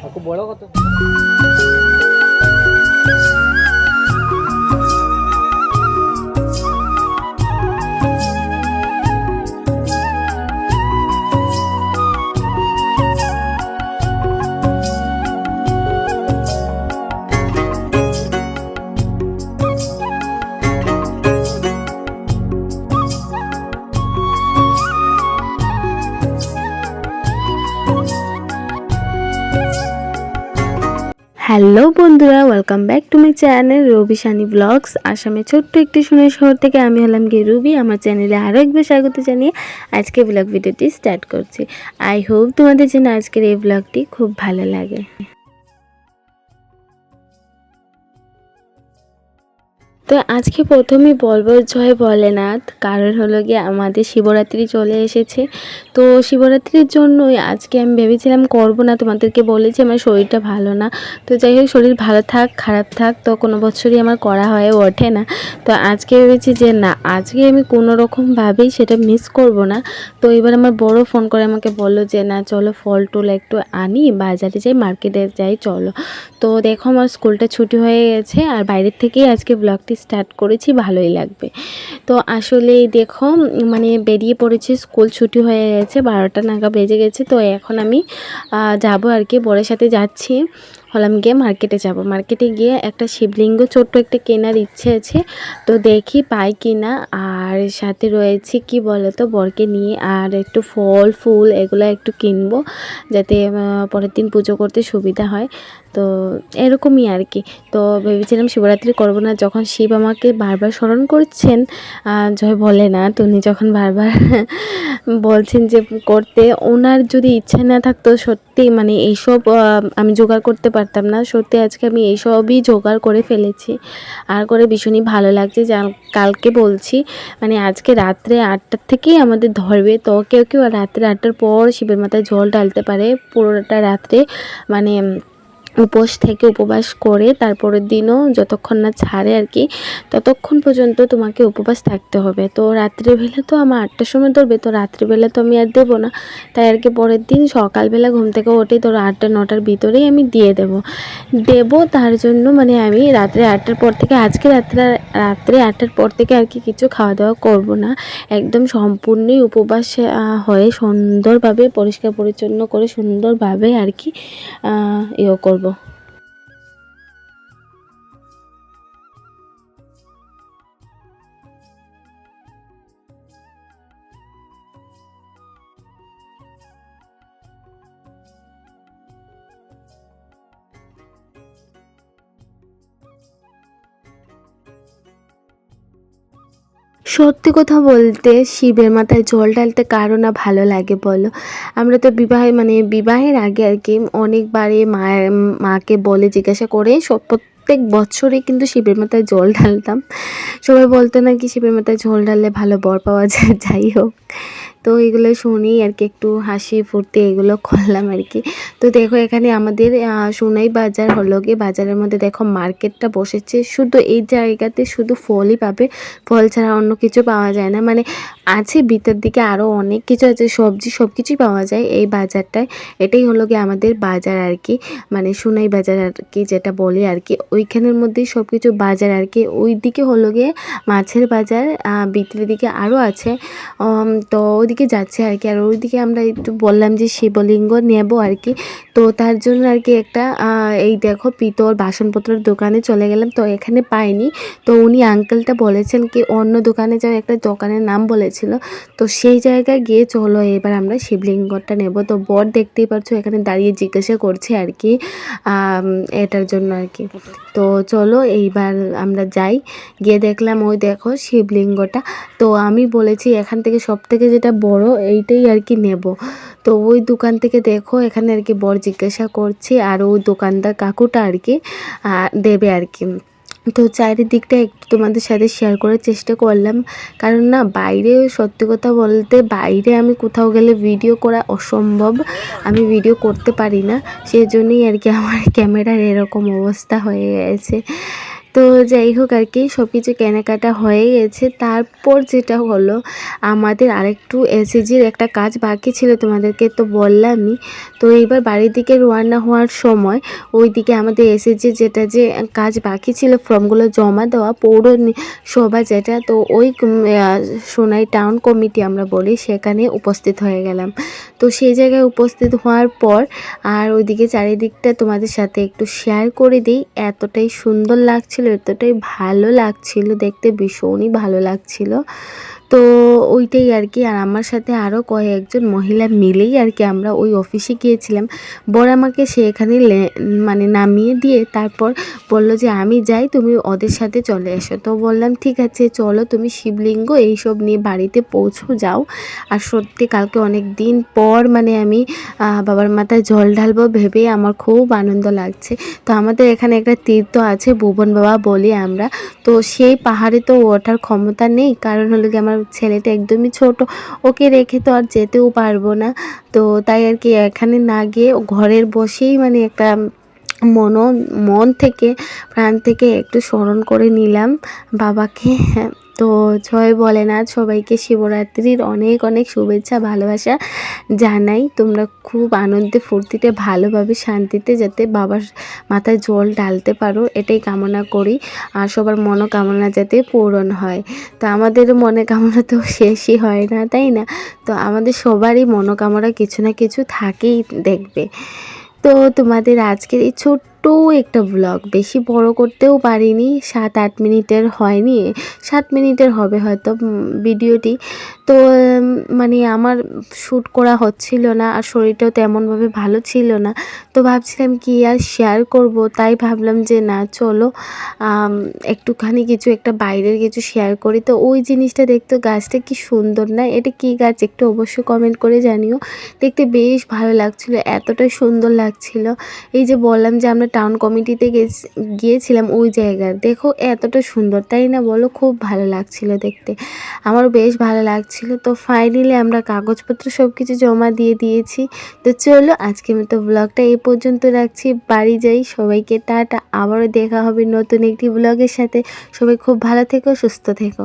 কাকু বড় কত? হ্যালো বন্ধুরা welcome back to my channel Robi Sunny blogs আসামে ছোট্ট একটি সোনার শহর থেকে আমি হলাম গিয়ে রুবি। আমার চ্যানেলে আরও একবার স্বাগত জানিয়ে আজকে ব্লগ ভিডিওটি স্টার্ট করছি। আই হোপ তোমাদের জন্য আজকের এই ব্লগটি খুব ভালো লাগে। তো আজকে প্রথমেই বলব, জয় ভোলেনাথ। কারণ হলো গিয়ে আমাদের শিবরাত্রি চলে এসেছে। তো শিবরাত্রির জন্যই আজকে আমি ভেবেছিলাম করব না, তোমাদেরকে বলেছি আমার শরীরটা ভালো না। তো যাই হোক, শরীর ভালো থাক, খারাপ থাক, তো কোনো বছরই আমার করা হয়ে ওঠে না। তো আজকে ভেবেছি যে না, আজকে আমি কোনো রকমভাবেই সেটা মিস করব না। তো এবার আমার বড় ফোন করে আমাকে বলল যে, না, চলো ফল টুল একটু আনি, বাজারে যাই মার্কেটে যাই, চলো। তো দেখো আমার স্কুলটা ছুটি হয়ে গেছে, আর বাইরের থেকেই আজকে ব্লগটি স্টার্ট করেছি, ভালোই লাগবে। তো আসলে দেখো মানে বেরিয়ে পড়েছি, স্কুল ছুটি হয়ে গেছে, বারোটা নাগা বেজে গেছে, তো এখন আমি যাব আর কি, বরের সাথে যাচ্ছি। হলাম গিয়ে মার্কেটে যাব। মার্কেটে গিয়ে একটা শিবলিঙ্গ, ছোট্ট একটা কেনার ইচ্ছে আছে, তো দেখি পাই কি না আর সাথে রয়েছে, কি বলো তো বরকে নিয়ে আর একটু ফল, ফুল, এগুলো একটু কিনবো, যাতে পরের দিন পুজো করতে সুবিধা হয়। তো এরকমই আর কি। তো ভেবেছিলাম শিবরাত্রি করব না। যখন শিব আমাকে বারবার স্মরণ করছেন জয় বলে না তো উনি যখন বারবার বলছেন যে করতে, ওনার যদি ইচ্ছা না থাকতো সত্যি মানে এইসব আমি জোগাড় করতে পারতাম না। সত্যি আজকে আমি এইসবই জোগাড় করে ফেলেছি। আর করে ভীষণই ভালো লাগছে। যা কালকে বলছি মানে আজকে রাত্রে আটটার থেকেই আমাদের ধরবে। তো কেউ কেউ রাত্রে আটটার পর শিবের মাথায় জল ঢালতে পারে। পুরোটা রাত্রে মানে উপোস থেকে উপবাস করে তারপরের দিনও যতক্ষণ না ছাড়ে আর কি, ততক্ষণ পর্যন্ত তোমাকে উপবাস থাকতে হবে। তো রাত্রিবেলা তো আমার আটটার সময় ধরবে, তো রাত্রিবেলা তো আমি আর দেবো না। তাই আর কি পরের দিন সকালবেলা ঘুম থেকে উঠে তোর আটটা, নটার ভিতরেই আমি দিয়ে দেব। দেব তার জন্য মানে আমি রাত্রে আটটার পর থেকে, আজকে রাত্রে রাত্রে আটটার পর থেকে আর কি কিছু খাওয়া দাওয়া করব না। একদম সম্পূর্ণই উপবাস হয়ে সুন্দরভাবে পরিষ্কার পরিচ্ছন্ন করে সুন্দরভাবে আর কি ইয়ে করব। সত্যি কথা বলতে শিবের মাথায় জল ঢালতে কারও না ভালো লাগে, বলো। আমরা তো বিবাহে মানে বিবাহের আগে আর কি অনেকবারে মায়ের, মাকে বলে জিজ্ঞাসা করে, সব প্রত্যেক বছরই কিন্তু শিবের মাথায় জল ঢালতাম। সবাই বলতো নাকি শিবের মাথায় জল ঢাললে ভালো বর পাওয়া যায়, যাই হোক। তো এগুলো শুনেই আর কি একটু হাসি ফুর্তি এগুলো করলাম আর কি। তো দেখো এখানে আমাদের সোনাই বাজার হলো গিয়ে বাজারের মধ্যে দেখো মার্কেটটা বসেছে। শুধু এই জায়গাতে শুধু ফলই পাবে, ফল ছাড়া অন্য কিছু পাওয়া যায় না। মানে আছে ভিতর দিকে আরও অনেক কিছু আছে, সবজি সব কিছুই পাওয়া যায় এই বাজারটায়। এটাই হলো গিয়ে আমাদের বাজার আর কি। মানে সোনাই বাজার আর কি যেটা বলি আর কি। ওইখানের মধ্যেই সব কিছু বাজার আর কি। ওই দিকে হলো গিয়ে মাছের বাজার ভিতরের দিকে আরও আছে। তো ওইদিকে যাচ্ছে আর কি। আর ওইদিকে আমরা একটু বললাম যে শিবলিঙ্গ নেব আর কি। তো তার জন্য আর কি একটা এই দেখো পিতল বাসনপত্রের দোকানে চলে গেলাম। তো এখানে পাইনি। তো উনি আঙ্কেলটা বলেছেন কি, অন্য দোকানে যাও, একটা দোকানের নাম বলেছিল। তো সেই জায়গায় গিয়ে চলো, এবার আমরা শিবলিঙ্গটা নেব। তো বর দেখতেই পারছ, এখানে দাঁড়িয়ে জিজ্ঞাসা করছে আর কি এটার জন্য আর কি। তো চলো, এইবার আমরা যাই। গিয়ে দেখলাম ওই দেখো শিবলিঙ্গটা। তো আমি বলেছি, এখান থেকে সব থেকে যেটা বড়, এইটাই আর কি নেব। তো ওই দোকান থেকে দেখো, এখানে আর কি বর জিজ্ঞাসা করছে, আর ওই দোকানদার কাকুটা আর কি দেবে আর কি তো চারিদিকটা একটু তোমাদের সাথে শেয়ার করার চেষ্টা করলাম। কারণ না, বাইরে সত্যি কথা বলতে, বাইরে আমি কোথাও গেলে ভিডিও করা অসম্ভব। আমি ভিডিও করতে পারি না। সেই জন্যই আর কি আমার ক্যামেরার এরকম অবস্থা হয়ে গেছে। তো যাই হোক আর কি সব কিছু কেনাকাটা হয়ে গেছে। তারপর যেটা হলো, আমাদের আরেকটু এসএজির একটা কাজ বাকি ছিল তোমাদেরকে তো বললামই। তো এইবার বাড়ির দিকে রওনা হওয়ার সময়, ওইদিকে আমাদের এসএজির যেটা যে কাজ বাকি ছিল, ফর্মগুলো জমা দেওয়া, পৌর সভা যেটা, তো ওই সোনাই টাউন কমিটি আমরা বলি, সেখানে উপস্থিত হয়ে গেলাম। তো সেই জায়গায় উপস্থিত হওয়ার পর, আর ওইদিকে চারিদিকটা তোমাদের সাথে একটু শেয়ার করে দিই, এতটাই সুন্দর লাগছিল এতটাই ভালো লাগছিল দেখতে ভীষণই ভালো লাগছিল। তো ওইটাই আর কি। আর আমার সাথে আরও কয়েকজন মহিলা মিলেই আর কি আমরা ওই অফিসে গিয়েছিলাম। বর আমাকে সেখানে লে- মানে নামিয়ে দিয়ে তারপর বলল যে, আমি যাই, তুমি ওদের সাথে চলে এসো। তো বললাম, ঠিক আছে, চলো, তুমি শিবলিঙ্গ, এইসব নিয়ে বাড়িতে পৌঁছো, যাও। আর সত্যি কালকে অনেক দিন পর মানে আমি বাবার মাথায় জল ঢালবো ভেবে আমার খুব আনন্দ লাগছে। তো আমাদের এখানে একটা তীর্থ আছে, ভুবন বাবা বলি আমরা। তো সেই পাহাড়ে তো ওঠার ক্ষমতা নেই। কারণ হলো কি, আমার ছেলেটা একদমই ছোট, ওকে রেখে তো আর যেতেও পারব না। তো তাই আর কি এখানে না গিয়ে ঘরের বসেই মানে একটা মন মন থেকে, প্রাণ থেকে একটু স্মরণ করে নিলাম বাবাকে। তো জয় বলে না সবাইকে শিবরাত্রির অনেক অনেক শুভেচ্ছা, ভালোবাসা জানাই। তোমরা খুব আনন্দে ফুর্তিতে, ভালোভাবে, শান্তিতে যাতে বাবার মাথায় জল ঢালতে পারো, এটাই কামনা করি। আর সবার মনোকামনা যাতে পূরণ হয়। তো আমাদের মনে কামনা তো শেষই হয় না, তাই না? তো আমাদের সবারই মনোকামনা কিছু না কিছু থাকেই দেখবে। তো তোমাদের আজকের এই ছোট্ট একটা ব্লগ বেশি বড় করতেও পারিনি, সাত আট মিনিটের হয়নি। সাত মিনিটের হবে হয়তো ভিডিওটি। তো মানে আমার শ্যুট করা হচ্ছিল না আর শরীরটাও তেমনভাবে ভালো ছিল না। তো ভাবছিলাম কি আর শেয়ার করব, তাই ভাবলাম যে না, চলো একটুখানি কিছু একটা বাইরের কিছু শেয়ার করি। তো ওই জিনিসটা দেখতে গাছটা কি সুন্দর না? এটা কি গাছ? একটু অবশ্যই কমেন্ট করে জানিও। দেখতে বেশ ভালো লাগছিল, এতটাই সুন্দর লাগছিল। এই যে বললাম যে আমরা টাউন কমিটিতে গিয়েছিলাম ওই জায়গার দেখো, এতটা সুন্দর, তাই না বলো? খুব ভালো লাগছিল দেখতে। আমারও বেশ ভালো লাগছিল। তো ফাইনালি আমরা কাগজপত্র সব কিছু জমা দিয়ে দিয়েছি। তো চলো, আজকের মতো ব্লগটা এই পর্যন্ত রাখছি। বাড়ি যাই। সবাইকে টাটা। আবারও দেখা হবে নতুন একটি ব্লগের সাথে। সবাই খুব ভালো থেকো, সুস্থ থেকো।